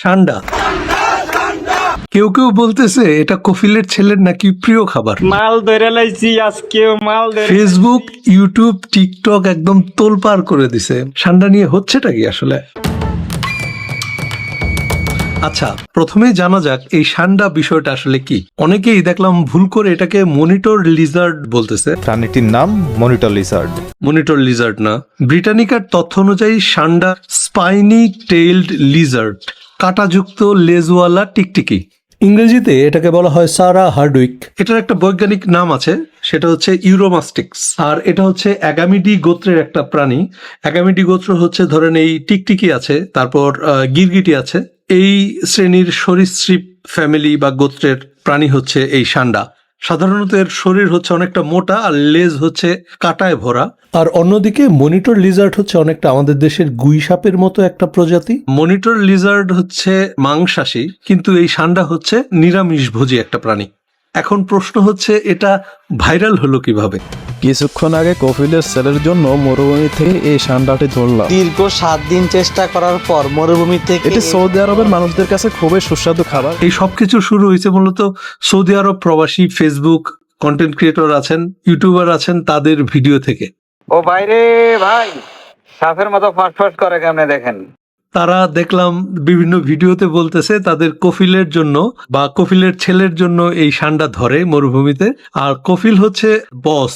ঠান্ডা। কেউ কেউ বলতেছে এটা কফিলের ছেলের নাকি প্রিয় খাবার। মাল ধরে লাইছি আজকে মাল ধরে ফেসবুক ইউটিউব টিকটক একদম তোলপাড় করে দিছে। ঠান্ডা নিয়ে হচ্ছেটা কি আসলে? আচ্ছা প্রথমেই জানা যাক এই সান্ডা বিষয়টা আসলে কি? অনেকেই দেখলাম ভুল করে এটাকে মনিটর লিজার্ড বলতেছে। প্রাণীটির নাম মনিটর লিজার্ড। মনিটর লিজার্ড না। ব্রিটানিকার তথ্য অনুযায়ী সান্ডা স্পাইনি টেইলড লিজার্ড। কাঁটাযুক্ত লেজওয়ালা টিকটিকি। ইংরেজিতে এটাকে বলা হয় সারা হার্ডউইক। এটার একটা বৈজ্ঞানিক নাম আছে সেটা হচ্ছে ইউরোমাস্টিক্স। আর এটা হচ্ছে অ্যাগামিডি গোত্রের একটা প্রাণী। অ্যাগামিডি গোত্র হচ্ছে ধরেন এই টিকটিকি আছে তারপর গিরগিটি আছে। এই শ্রেণির সরীসৃপ ফ্যামিলি বা গোত্রের প্রাণী হচ্ছে এই সান্ডা। সাধারণত এর শরীর হচ্ছে অনেকটা মোটা আর লেজ হচ্ছে কাটায় ভরা। আর অন্যদিকে মনিটর লিজার্ড হচ্ছে অনেকটা আমাদের দেশের গুই সাপের মতো একটা প্রজাতি। মনিটর লিজার্ড হচ্ছে মাংসাশী কিন্তু এই সান্ডা হচ্ছে নিরামিষ ভোজী একটা প্রাণী। এখন প্রশ্ন হচ্ছে এটা ভাইরাল হলো কীভাবে? কিছুক্ষণ আগে কফিলের সেলের জন্য মরুভূমি থেকে এই সান্ডাটি ধরলাম। দীর্ঘ সাত দিন চেষ্টা করার পর মরুভূমি থেকে এটি সৌদি আরবের মানুষদের কাছে খুবই সুস্বাদু খাবার। এই সবকিছু শুরু হয়েছে মূলত সৌদি আরব প্রবাসী ফেসবুক কন্টেন্ট ক্রিয়েটর আছেন ইউটিউবার আছেন তাদের ভিডিও থেকে। ও বাইরে ভাই সাপের মতো ফাটফাট করে কেমনে দেখেন? তারা দেখলাম বিভিন্ন ভিডিওতে বলতেছে তাদের কফিলের জন্য বা কফিলের ছেলের জন্য এই সান্ডা ধরে মরুভূমিতে। আর কফিল হচ্ছে বস।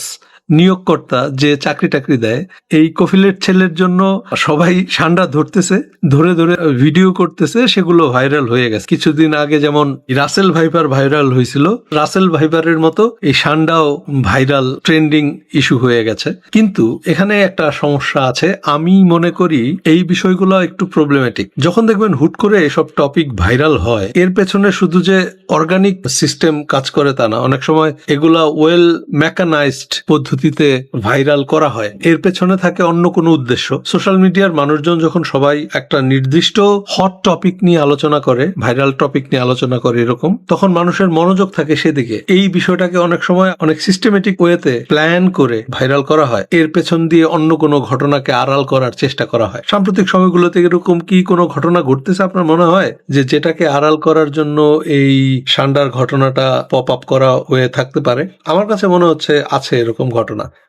নিয়োগকর্তা যে চাকরি টাকরি দেয়, এই কফিলের ছেলের জন্য সবাই সান্ডা ধরতেছে, ধরে ধরে ভিডিও করতেছে, সেগুলো ভাইরাল হয়ে গেছে। কিছুদিন আগে যেমন রাসেল ভাইপার ভাইরাল হয়েছিল, রাসেল ভাইপারের মতো এই সান্ডাও ভাইরাল ট্রেন্ডিং ইস্যু হয়ে গেছে। কিন্তু এখানে একটা সমস্যা আছে, আমি মনে করি এই বিষয়গুলো একটু প্রবলেমেটিক যখন দেখবেন হুট করে এসব টপিক ভাইরাল হয়, এর পেছনে শুধু যে অর্গানিক সিস্টেম কাজ করে তা না, অনেক সময় এগুলা ওয়েল মেকানাইজড পদ্ধতিতে ভাইরাল করা হয়। এর পেছনে থাকে অন্য কোনো উদ্দেশ্য। সোশ্যাল মিডিয়ার মানুষজন যখন সবাই একটা নির্দিষ্ট হট টপিক নিয়ে আলোচনা করে ভাইরাল টপিক নিয়ে আলোচনা করে এরকম, তখন মানুষের মনোযোগ থাকে সেদিকে। এই বিষয়টাকে অনেক সময় অনেক সিস্টেমেটিক ওয়েতে প্ল্যান করে ভাইরাল করা হয়। এর পেছন দিয়ে অন্য কোনো ঘটনাকে আড়াল করার চেষ্টা করা হয়। সাম্প্রতিক সময়গুলোতে এরকম কি কোনো ঘটনা ঘটতেছে আপনার মনে হয়? যে যেটাকে আড়াল করার জন্য এই সান্ডার ঘটনাটা পপ আপ করা হয়ে থাকতে পারে? আমার কাছে মনে হচ্ছে আছে এরকম ঘটনা।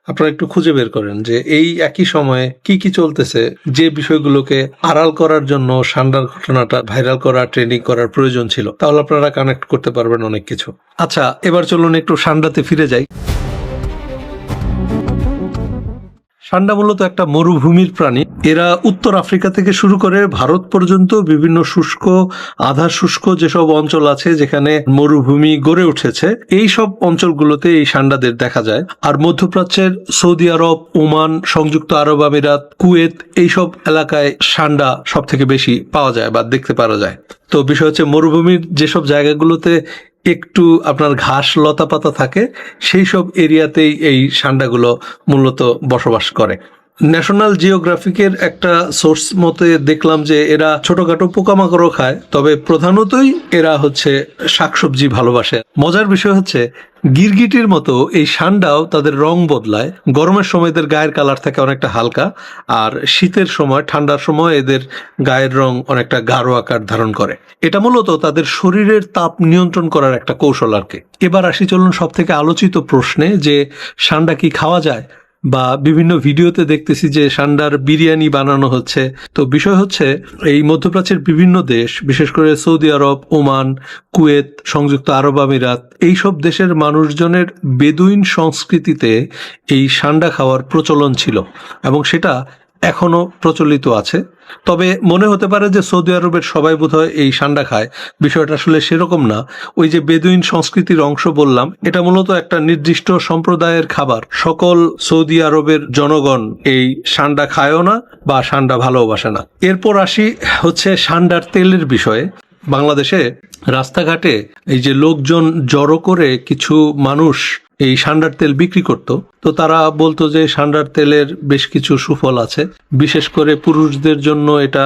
আপনারা একটু খুঁজে বের করেন যে এই একই সময়ে কি কি চলতেছে, যে বিষয়গুলোকে আড়াল করার জন্য সান্ডার ঘটনাটা ভাইরাল করা ট্রেনিং করার প্রয়োজন ছিল। তাহলে আপনারা কানেক্ট করতে পারবেন অনেক কিছু। আচ্ছা এবার চলুন একটু সান্ডাতে ফিরে যাই। সান্ডা মূলত একটা মরুভূমির প্রাণী। এরা উত্তর আফ্রিকা থেকে শুরু করে ভারত পর্যন্ত বিভিন্ন শুষ্ক আধা শুষ্ক যেসব অঞ্চল আছে যেখানে মরুভূমি গড়ে উঠেছে এই সব অঞ্চলগুলোতে এই সান্ডাদের দেখা যায়। আর মধ্যপ্রাচ্যের সৌদি আরব, ওমান, সংযুক্ত আরব আমিরাত, কুয়েত এইসব এলাকায় সান্ডা সব থেকে বেশি পাওয়া যায় বা দেখতে পাওয়া যায়। তো বিষয় হচ্ছে মরুভূমির যেসব জায়গাগুলোতে একটু আপনার ঘাস লতা পাতা থাকে, সেই সব এরিয়াতেই এই সান্ডাগুলো মূলত বসবাস করে। ন্যাশনাল জিওগ্রাফিকের একটা সোর্স মতে দেখলাম যে এরা ছোটখাটো পোকামাকড়ও খায়, তবে প্রধানতই এরা হচ্ছে শাকসবজি ভালোবাসে। মজার বিষয় হচ্ছে গিরগিটির মতো এই সান্ডাও তাদের রং বদলায়। গরমের সময় এদের গায়ের কালার থাকে অনেকটা হালকা, আর শীতের সময়, ঠান্ডার সময় এদের গায়ের রং অনেকটা গাঢ় আকার ধারণ করে। এটা মূলত তাদের শরীরের তাপ নিয়ন্ত্রণ করার একটা কৌশল আর কি। এবার আসি চলুন সব থেকে আলোচিত প্রশ্নে যে সান্ডা কি খাওয়া যায়? বা বিভিন্ন ভিডিওতে দেখতেছি যে সান্ডার বিরিয়ানি বানানো হচ্ছে। তো বিষয় হচ্ছে, এই মধ্যপ্রাচ্যের বিভিন্ন দেশ, বিশেষ করে সৌদি আরব, ওমান, কুয়েত, সংযুক্ত আরব আমিরাত, এইসব দেশের মানুষজনের বেদুইন সংস্কৃতিতে এই সান্ডা খাওয়ার প্রচলন ছিল। এবং সেটা এখনও প্রচলিত আছে। তবে মনে হতে পারে যে সৌদি আরবের সবাই বোধহয় এই সান্ডা খায়। বিষয়টা আসলে সেরকম না। ওই যে বেদুইন সংস্কৃতির অংশ বললাম, এটা মূলত একটা নির্দিষ্ট সম্প্রদায়ের খাবার। সকল সৌদি আরবের জনগণ এই সান্ডা খায়ও না বা সান্ডা ভালোবাসে না। এরপর আসি হচ্ছে সান্ডার তেলের বিষয়ে। বাংলাদেশে রাস্তাঘাটে এই যে লোকজন জড়ো করে কিছু মানুষ এই সান্ডার তেল বিক্রি করত। তো তারা বলতো যে সান্ডার তেলের বেশ কিছু সুফল আছে। বিশেষ করে পুরুষদের জন্য এটা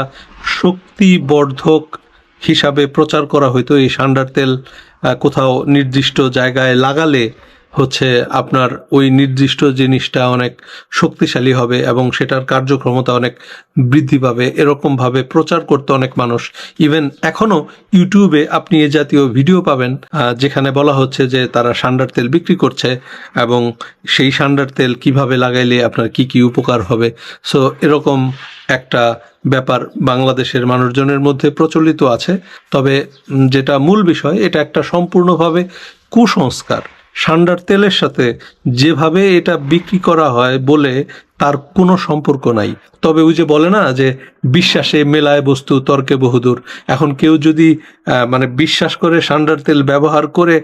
শক্তি বর্ধক হিসাবে প্রচার করা হইতো এই সান্ডার তেল কোথাও নির্দিষ্ট জায়গায় লাগালে হচ্ছে আপনার ওই নির্দিষ্ট জিনিসটা অনেক শক্তিশালী হবে এবং সেটার কার্যক্ষমতা অনেক বৃদ্ধি পাবে। এরকমভাবে প্রচার করতে অনেক মানুষ। ইভেন এখনও ইউটিউবে আপনি এ জাতীয় ভিডিও পাবেন যেখানে বলা হচ্ছে যে তারা সান্ডার তেল বিক্রি করছে এবং সেই সান্ডার তেল কীভাবে লাগাইলে আপনার কি কি উপকার হবে। সো এরকম একটা ব্যাপার বাংলাদেশের মানুষজনের মধ্যে প্রচলিত আছে। তবে যেটা মূল বিষয়, এটা একটা সম্পূর্ণভাবে কুসংস্কার। সান্ডার তেলের সাথে যেভাবে এটা বিক্রি করা হয় বলে তার কোনো সম্পর্ক নাই। তবে ওই যে বলে না যে বিশ্বাসে মেলায় বস্তু, তর্কে বহুদূর। এখন কেউ যদি মানে বিশ্বাস করে সান্ডার তেল ব্যবহার করে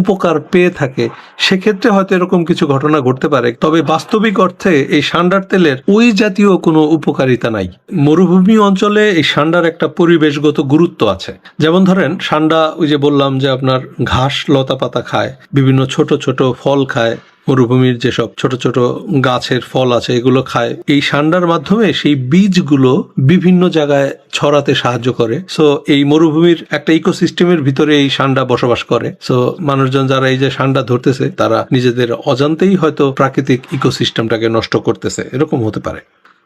উপকার পেয়ে থাকে, সেক্ষেত্রে হয়তো এরকম কিছু ঘটনা ঘটতে পারে। তবে বাস্তবিক অর্থে এই সান্ডার তেলের ওই জাতীয় কোনো উপকারিতা নাই। মরুভূমি অঞ্চলে এই সান্ডার একটা পরিবেশগত গুরুত্ব আছে। যেমন ধরেন, সান্ডা ওই যে বললাম যে আপনার ঘাস লতা পাতা খায়, বিভিন্ন ছোট ছোট ফল খায় মরুভূমির যেসব ছোট ছোট গাছের ফল আছে, এগুলো খায়। এই সান্ডার মাধ্যমে সেই বীজগুলো বিভিন্ন জায়গায় ছড়াতে সাহায্য করে। সো এই মরুভূমির একটা ইকোসিস্টেমের ভিতরে এই সান্ডা বসবাস করে। সো মানুষজন যারা এই যে সান্ডা ধরতেছে, তারা নিজেদের অজান্তেই হয়তো প্রাকৃতিক ইকোসিস্টেমটাকে নষ্ট করতেছে। এরকম হতে পারে।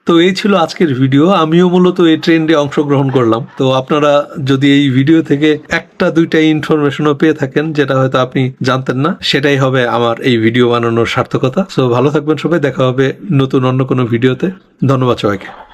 তো এই ছিল আজকের ভিডিও আমিও মূলত এই ট্রেন্ডে অংশগ্রহণ করলাম। তো আপনারা যদি এই ভিডিও থেকে একটা, দুইটা ইনফরমেশনও পেয়ে থাকেন, যেটা হয়তো আপনি জানতেন না, সেটাই হবে আমার এই ভিডিও বানানোর সার্থকতা। সো ভালো থাকবেন সবাই। দেখা হবে নতুন অন্য কোনো ভিডিওতে ধন্যবাদ সবাইকে।